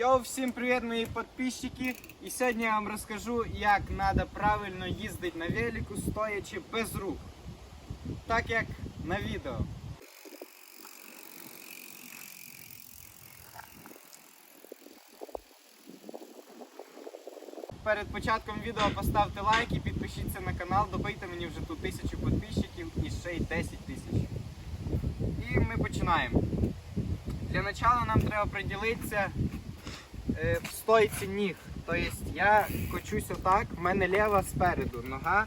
Йоу, всім привіт, мої підписчики! І сьогодні я вам розкажу, як треба правильно їздити на велику, стоячи без рук. Так як на відео. Перед початком відео поставте лайк і підпишіться на канал, добийте мені вже тут тисячу підписчиків і ще й 10 тисяч. І ми починаємо. Для початку нам треба приділитися в стойці ніг. Тобто я кочусь отак, в мене ліва спереду нога.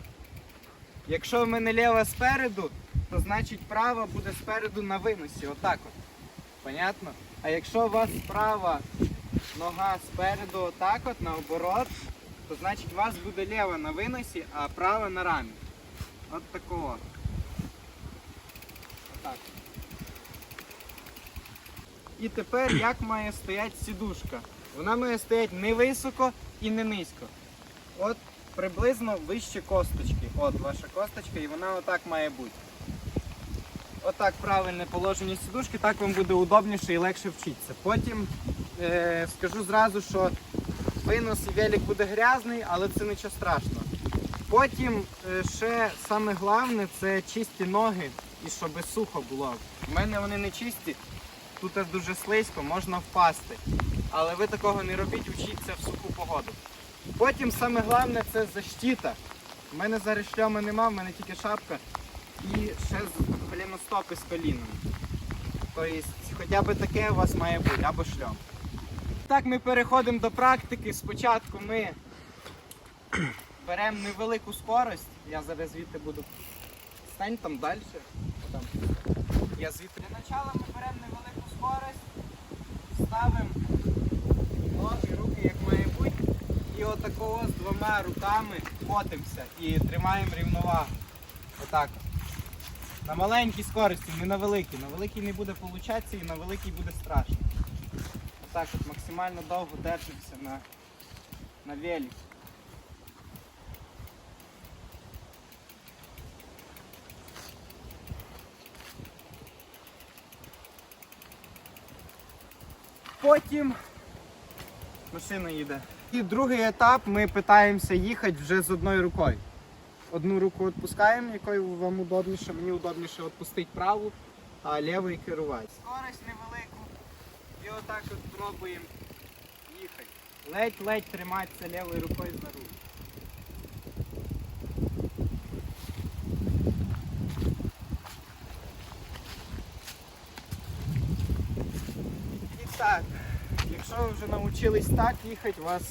Якщо в мене ліва спереду, то значить права буде спереду на виносі. Отак от. Понятно? А якщо у вас права нога спереду отак от, наоборот, то значить у вас буде ліва на виносі, а права на рамі. От такого. Отак. І тепер як має стояти сідушка? Вона має стояти не високо і не низько. От приблизно вище косточки. От ваша косточка, і вона отак має бути. Отак правильне положення сідушки, так вам буде удобніше і легше вчитися. Потім е, скажу зразу, що винос і велик буде грязний, але це нічого страшного. Потім е, ще саме головне це чисті ноги і щоб сухо було. У мене вони не чисті, тут дуже слизько, можна впасти. Але ви такого не робіть, вчіться в суху погоду. Потім саме головне це защита. У мене зараз шльома нема, в мене тільки шапка і ще з коліностопи з колінами. Тобто хоча б таке у вас має бути, або шльом. Так, ми переходимо до практики. Спочатку ми беремо невелику скорость. Я зараз звідти буду. Стань там далі. Там. Я звідти. Для початку ми беремо невелику скорость, ставимо ноги, руки як має бути. І отакого з двома руками котимося і тримаємо рівновагу. Отак. На маленькій скорості, не на великій. На великій не буде получатися і на великій буде страшно. Отак от максимально довго держимося на, на велик. Потім машина їде. І другий етап ми питаємося їхати вже з одною рукою. Одну руку відпускаємо, якою вам удобніше, мені удобніше відпустити праву, а лівою керувати. Скорость невелику. І отак от пробуємо їхати. Ледь-ледь триматися лівою рукою за руль. І так, якщо ви вже навчились так їхати, у вас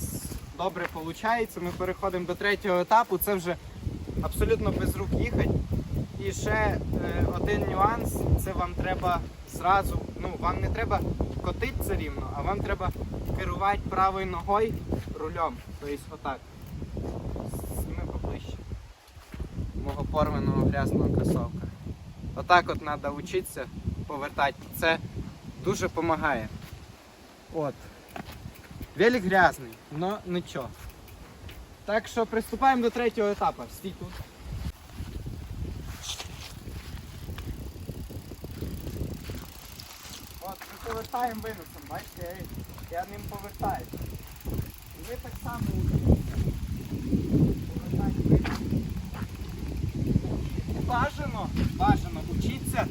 добре виходить. Ми переходимо до третього етапу. Це вже абсолютно без рук їхати. І ще е, один нюанс, це вам треба зразу, ну вам не треба котитися рівно, а вам треба керувати правою ногою рулем. Тобто отак. Зніми поближче. Мого порваного грязного кросовка. Отак от треба вчитися повертати. Це дуже допомагає. От. Велик грязний, але нічого. Так що приступаємо до третього етапу. Стій тут. От, ми повертаємо виносом, бачите, я, ним повертаю. І ви так само. Повертайте виносом. Бажано, бажано учіться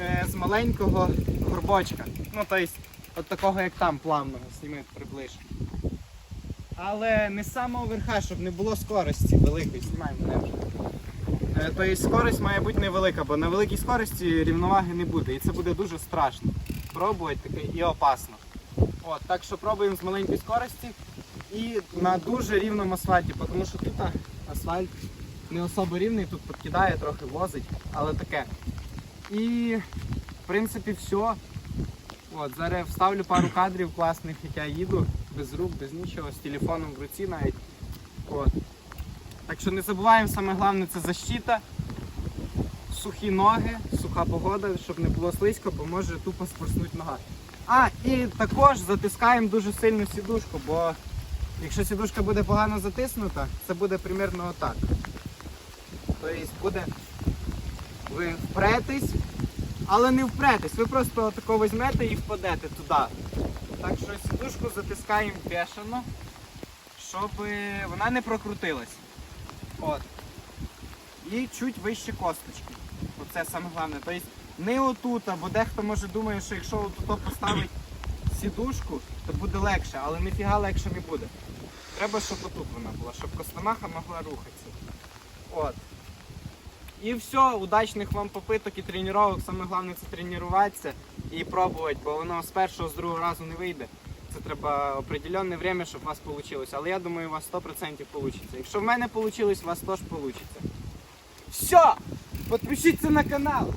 е, з маленького горбочка. Ну, тобто, от такого, як там, плавного, зніми приближ. Але не з самого верха, щоб не було скорості великої. Знімай мене вже. Тобто скорость має бути невелика, бо на великій скорості рівноваги не буде. І це буде дуже страшно. Пробувати таке і опасно. От, так що пробуємо з маленької скорості і на дуже рівному асфальті, тому що тут асфальт не особо рівний, тут підкидає, трохи возить, але таке. І в принципі все. От, зараз вставлю пару кадрів класних, як я їду, без рук, без нічого, з телефоном в руці навіть. От. Так що не забуваємо, саме головне це защита, сухі ноги, суха погода, щоб не було слизько, бо може тупо спорснути нога. А, і також затискаємо дуже сильно сідушку, бо якщо сідушка буде погано затиснута, це буде примерно отак. Тобто буде ви впретесь, але не впретесь, ви просто тако візьмете і впадете туди. Так що сідушку затискаємо бешено, щоб вона не прокрутилась. От. І чуть вище косточки. Оце саме головне. Тобто не отут, бо дехто може думає, що якщо отут поставить сідушку, то буде легше, але ніфіга легше не буде. Треба, щоб отут вона була, щоб костомаха могла рухатися. От. І все, удачних вам попиток і тренувань. Саме головне це тренуватися і пробувати, бо воно з першого, з другого разу не вийде. Це треба определенне время, щоб у вас вийшло. Але я думаю, у вас 100% вийде. Якщо в мене вийшло, у вас теж вийде. Все! Підпишіться на канал!